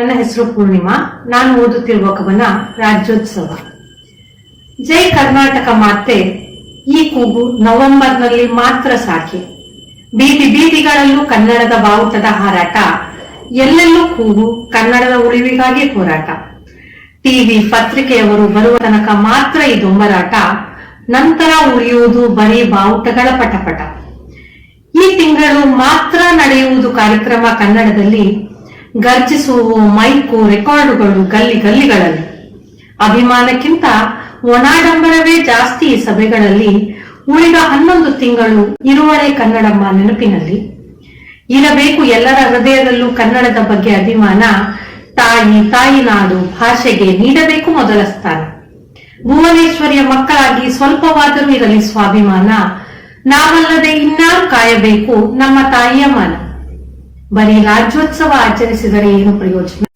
ನನ್ನ ಹೆಸರು ಪೂರ್ಣಿಮಾ. ನಾನು ಓದುತ್ತಿರುವ ಕವನ ರಾಜ್ಯೋತ್ಸವ. ಜೈ ಕರ್ನಾಟಕ ಮಾತೆ. ಈ ಕೂಗು ನವೆಂಬರ್ನಲ್ಲಿ ಮಾತ್ರ ಸಾಕೆ. ಬೀದಿ ಬೀದಿಗಳಲ್ಲೂ ಕನ್ನಡದ ಬಾವುಟದ ಹಾರಾಟ. ಎಲ್ಲೆಲ್ಲೂ ಕೂಗು ಕನ್ನಡದ ಉಳಿವಿಗಾಗಿ ಹೋರಾಟ. ಟಿವಿ ಪತ್ರಿಕೆಯವರು ಬರುವ ತನಕ ಮಾತ್ರ ಇದು ಮರಾಟ. ನಂತರ ಉಳಿಯುವುದು ಬರೀ ಬಾವುಟಗಳ ಪಟಪಟ. ಈ ತಿಂಗಳು ಮಾತ್ರ ನಡೆಯುವುದು ಕಾರ್ಯಕ್ರಮ ಕನ್ನಡದಲ್ಲಿ. ಗರ್ಜಿಸುವ ಮೈಕು, ರೆಕಾರ್ಡುಗಳು, ಗಲ್ಲಿ ಗಲ್ಲಿಗಳಲ್ಲಿ. ಅಭಿಮಾನಕ್ಕಿಂತ ಒಣಾಡಂಬರವೇ ಜಾಸ್ತಿ ಸಭೆಗಳಲ್ಲಿ. ಉಳಿದ ಹನ್ನೊಂದು ತಿಂಗಳು ಇರುವಳೆ ಕನ್ನಡಮ್ಮ ನೆನಪಿನಲ್ಲಿ. ಇರಬೇಕು ಎಲ್ಲರ ಹೃದಯದಲ್ಲೂ ಕನ್ನಡದ ಬಗ್ಗೆ ಅಭಿಮಾನ. ತಾಯಿ ತಾಯಿ ನಾಡು ಭಾಷೆಗೆ ನೀಡಬೇಕು ಮೊದಲ ಸ್ಥಾನ. ಭುವನೇಶ್ವರಿಯ ಮಕ್ಕಳಾಗಿ ಸ್ವಲ್ಪವಾದರೂ ಇರಲಿ ಸ್ವಾಭಿಮಾನ. ನಾವಲ್ಲದೆ ಇನ್ನಾರು ಕಾಯಬೇಕು ನಮ್ಮ ತಾಯಿಯ ಮಾನ. ಬರೀ ರಾಜ್ಯೋತ್ಸವ ಆಚರಿಸಿದರೆ ಏನು ಪ್ರಯೋಜನ?